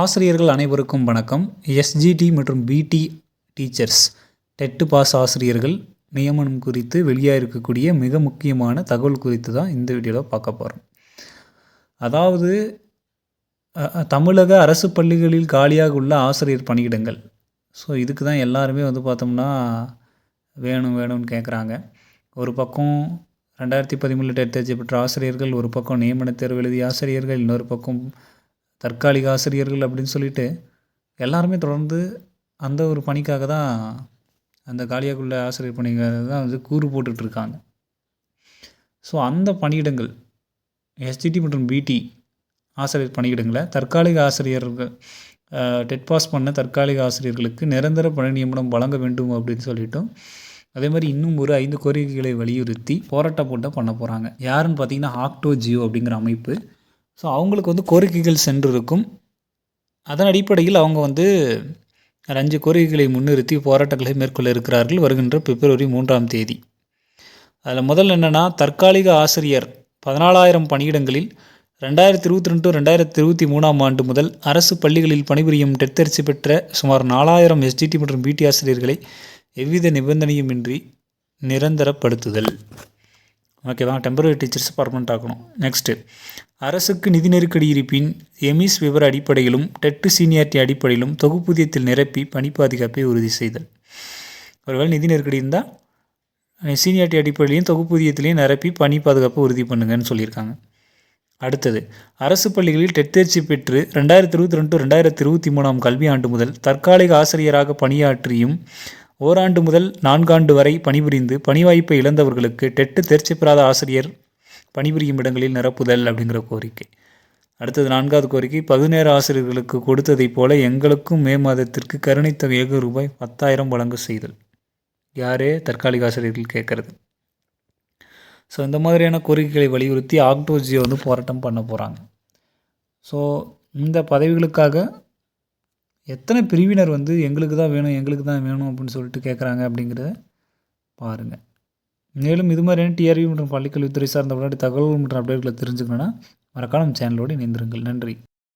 ஆசிரியர்கள் அனைவருக்கும் வணக்கம். எஸ்ஜிடி மற்றும் பிடி டீச்சர்ஸ் டெட்டு பாஸ் ஆசிரியர்கள் நியமனம் குறித்து வெளியாக இருக்கக்கூடிய மிக முக்கியமான தகவல் குறித்து தான் இந்த வீடியோவில் பார்க்க போகிறோம் அதாவது தமிழக அரசு பள்ளிகளில் காலியாக உள்ள ஆசிரியர் பணியிடங்கள். ஸோ இதுக்கு தான் எல்லாருமே வந்து பார்த்தோம்னா வேணும் வேணும்னு கேட்குறாங்க ஒரு பக்கம் ரெண்டாயிரத்தி பதிமூணில் டெட் தேர்ச்சி பெற்ற ஆசிரியர்கள் ஒரு பக்கம் நியமன தேர்வு எழுதிய ஆசிரியர்கள் இன்னொரு பக்கம் தற்காலிக ஆசிரியர்கள் அப்படின்னு சொல்லிட்டு எல்லாருமே தொடர்ந்து அந்த ஒரு பணிக்காக தான் அந்த காலியாக ஆசிரியர் பணிக்காக தான் வந்து கூறு போட்டுட்ருக்காங்க. ஸோ அந்த பணியிடங்கள் எஸ்டிடி மற்றும் பிடி ஆசிரியர் பணியிடங்களை தற்காலிக ஆசிரியர்கள் டெட் பாஸ் பண்ண தற்காலிக ஆசிரியர்களுக்கு நிரந்தர பணி நியமனம் வழங்க வேண்டும் அப்படின்னு சொல்லிட்டும் அதே மாதிரி இன்னும் ஒரு ஐந்து கோரிக்கைகளை வலியுறுத்தி போராட்ட போட்டால் பண்ண போகிறாங்க யாருன்னு பார்த்தீங்கன்னா ஆக்டோ ஜியோ அப்படிங்கிற அமைப்பு. ஸோ அவங்களுக்கு வந்து கோரிக்கைகள் சென்றிருக்கும். அதன் அடிப்படையில் அவங்க வந்து அஞ்சு கோரிக்கைகளை முன்னிறுத்தி போராட்டங்களை மேற்கொள்ள இருக்கிறார்கள் வருகின்ற பிப்ரவரி மூன்றாம் தேதி. அதில் முதல் என்னென்னா தற்காலிக ஆசிரியர் பதினாலாயிரம் பணியிடங்களில் ரெண்டாயிரத்தி இருபத்தி ரெண்டு ரெண்டாயிரத்தி இருபத்தி மூணாம் ஆண்டு முதல் அரசு பள்ளிகளில் பணிபுரியும் டெட் தேர்ச்சி பெற்ற சுமார் நாலாயிரம் எஸ்டிடி மற்றும் பிடி ஆசிரியர்களை எவ்வித நிபந்தனையுமின்றி நிரந்தரப்படுத்துதல். ஓகேவா டெம்பரரி டீச்சர்ஸ் பர்மனெண்ட் ஆக்கணும். நெக்ஸ்ட்டு அரசுக்கு நிதி நெருக்கடி இருப்பின் எமிஸ் விவர அடிப்படையிலும் டெட்டு சீனியாரிட்டி அடிப்படையிலும் தொகுப்பூதியத்தில் நிரப்பி பணி பாதுகாப்பை உறுதி செய்தல். ஒருவேளை நிதி நெருக்கடி இருந்தால் சீனியாரிட்டி அடிப்படையிலையும் தொகுப்பூதியத்திலையும் நிரப்பி பணி பாதுகாப்பை உறுதி பண்ணுங்கன்னு சொல்லியிருக்காங்க. அடுத்தது அரசு பள்ளிகளில் டெட் தேர்ச்சி பெற்று ரெண்டாயிரத்தி இருபத்தி ரெண்டு ரெண்டாயிரத்தி இருபத்தி மூணாம் கல்வியாண்டு முதல் தற்காலிக ஆசிரியராக பணியாற்றியும் ஓராண்டு முதல் நான்காண்டு வரை பணிபுரிந்து பணி வாய்ப்பை இழந்தவர்களுக்கு டெட்டு தேர்ச்சி பெறாத ஆசிரியர் பணிபுரியும் இடங்களில் நிரப்புதல் அப்படிங்கிற கோரிக்கை. அடுத்தது நான்காவது கோரிக்கை பகுநேர ஆசிரியர்களுக்கு கொடுத்ததைப் போல எங்களுக்கும் மே மாதத்திற்கு கருணைத்தொகையாக ரூபாய் பத்தாயிரம் வழங்க செய்தல். யாரே? தற்காலிக ஆசிரியர்கள் கேட்குறது. ஸோ இந்த மாதிரியான கோரிக்கைகளை வலியுறுத்தி ஆக்டோஜியை வந்து போராட்டம் பண்ண போகிறாங்க ஸோ இந்த பதவிகளுக்காக எத்தனை பிரிவினர் வந்து எங்களுக்கு தான் வேணும் எங்களுக்கு தான் வேணும் அப்படின்னு சொல்லிட்டு கேட்குறாங்க அப்படிங்கிறத பாருங்கள் மேலும் இது மாதிரியான டிஆர்வி மற்றும் பள்ளிக்கல்வித்துறை சார்ந்த விளையாட்டு தகவல் மற்றும் அப்டேட்களை தெரிஞ்சுக்கணுன்னா மறக்காம சேனலோடு இணைந்திருங்கள். நன்றி.